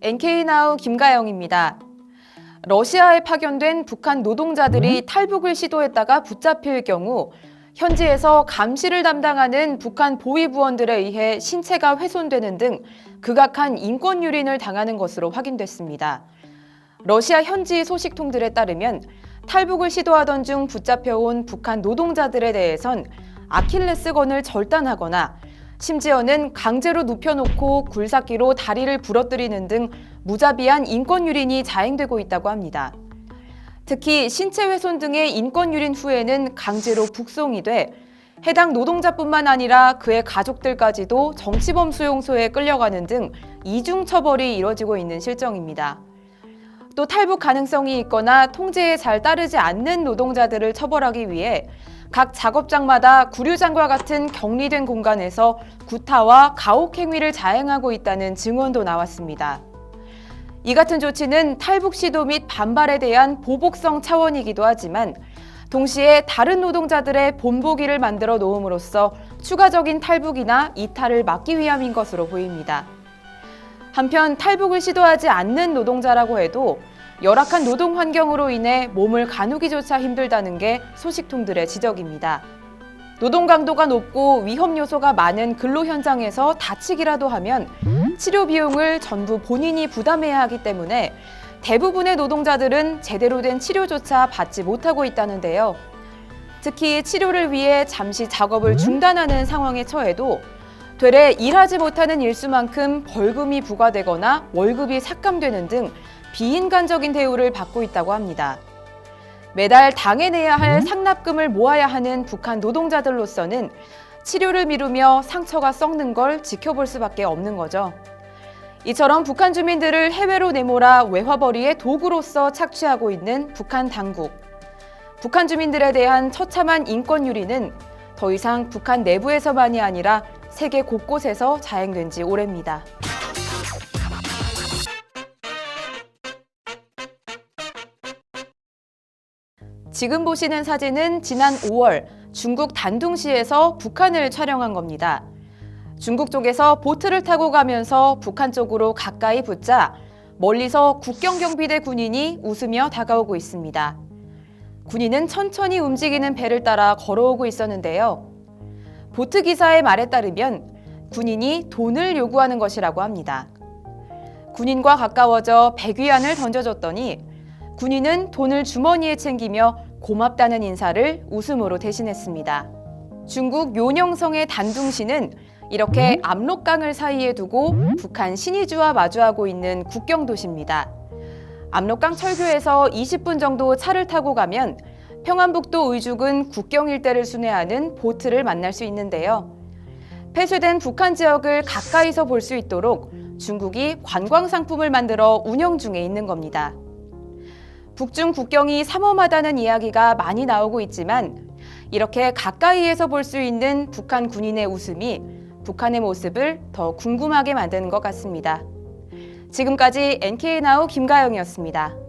NK나우 김가영입니다. 러시아에 파견된 북한 노동자들이 탈북을 시도했다가 붙잡힐 경우 현지에서 감시를 담당하는 북한 보위부원들에 의해 신체가 훼손되는 등 극악한 인권 유린을 당하는 것으로 확인됐습니다. 러시아 현지 소식통들에 따르면 탈북을 시도하던 중 붙잡혀온 북한 노동자들에 대해선 아킬레스건을 절단하거나 심지어는 강제로 눕혀놓고 굴삭기로 다리를 부러뜨리는 등 무자비한 인권 유린이 자행되고 있다고 합니다. 특히 신체 훼손 등의 인권 유린 후에는 강제로 북송이 돼 해당 노동자뿐만 아니라 그의 가족들까지도 정치범 수용소에 끌려가는 등 이중 처벌이 이뤄지고 있는 실정입니다. 또 탈북 가능성이 있거나 통제에 잘 따르지 않는 노동자들을 처벌하기 위해 각 작업장마다 구류장과 같은 격리된 공간에서 구타와 가혹 행위를 자행하고 있다는 증언도 나왔습니다. 이 같은 조치는 탈북 시도 및 반발에 대한 보복성 차원이기도 하지만 동시에 다른 노동자들의 본보기를 만들어 놓음으로써 추가적인 탈북이나 이탈을 막기 위함인 것으로 보입니다. 한편 탈북을 시도하지 않는 노동자라고 해도 열악한 노동 환경으로 인해 몸을 가누기조차 힘들다는 게 소식통들의 지적입니다. 노동 강도가 높고 위험 요소가 많은 근로 현장에서 다치기라도 하면 치료 비용을 전부 본인이 부담해야 하기 때문에 대부분의 노동자들은 제대로 된 치료조차 받지 못하고 있다는데요. 특히 치료를 위해 잠시 작업을 중단하는 상황에 처해도 되레 일하지 못하는 일수만큼 벌금이 부과되거나 월급이 삭감되는 등 비인간적인 대우를 받고 있다고 합니다. 매달 당해내야 할 상납금을 모아야 하는 북한 노동자들로서는 치료를 미루며 상처가 썩는 걸 지켜볼 수밖에 없는 거죠. 이처럼 북한 주민들을 해외로 내몰아 외화벌이의 도구로서 착취하고 있는 북한 당국. 북한 주민들에 대한 처참한 인권 유리는 더 이상 북한 내부에서만이 아니라 세계 곳곳에서 자행된 지 오래입니다. 지금 보시는 사진은 지난 5월 중국 단둥시에서 북한을 촬영한 겁니다. 중국 쪽에서 보트를 타고 가면서 북한 쪽으로 가까이 붙자 멀리서 국경경비대 군인이 웃으며 다가오고 있습니다. 군인은 천천히 움직이는 배를 따라 걸어오고 있었는데요. 보트 기사의 말에 따르면 군인이 돈을 요구하는 것이라고 합니다. 군인과 가까워져 백위안을 던져줬더니 군인은 돈을 주머니에 챙기며 고맙다는 인사를 웃음으로 대신했습니다. 중국 요녕성의 단둥시는 이렇게 압록강을 사이에 두고 북한 신의주와 마주하고 있는 국경 도시입니다. 압록강 철교에서 20분 정도 차를 타고 가면 평안북도 의죽은 국경 일대를 순회하는 보트를 만날 수 있는데요. 폐쇄된 북한 지역을 가까이서 볼 수 있도록 중국이 관광 상품을 만들어 운영 중에 있는 겁니다. 북중 국경이 삼엄하다는 이야기가 많이 나오고 있지만 이렇게 가까이에서 볼 수 있는 북한 군인의 웃음이 북한의 모습을 더 궁금하게 만드는 것 같습니다. 지금까지 NK나우 김가영이었습니다.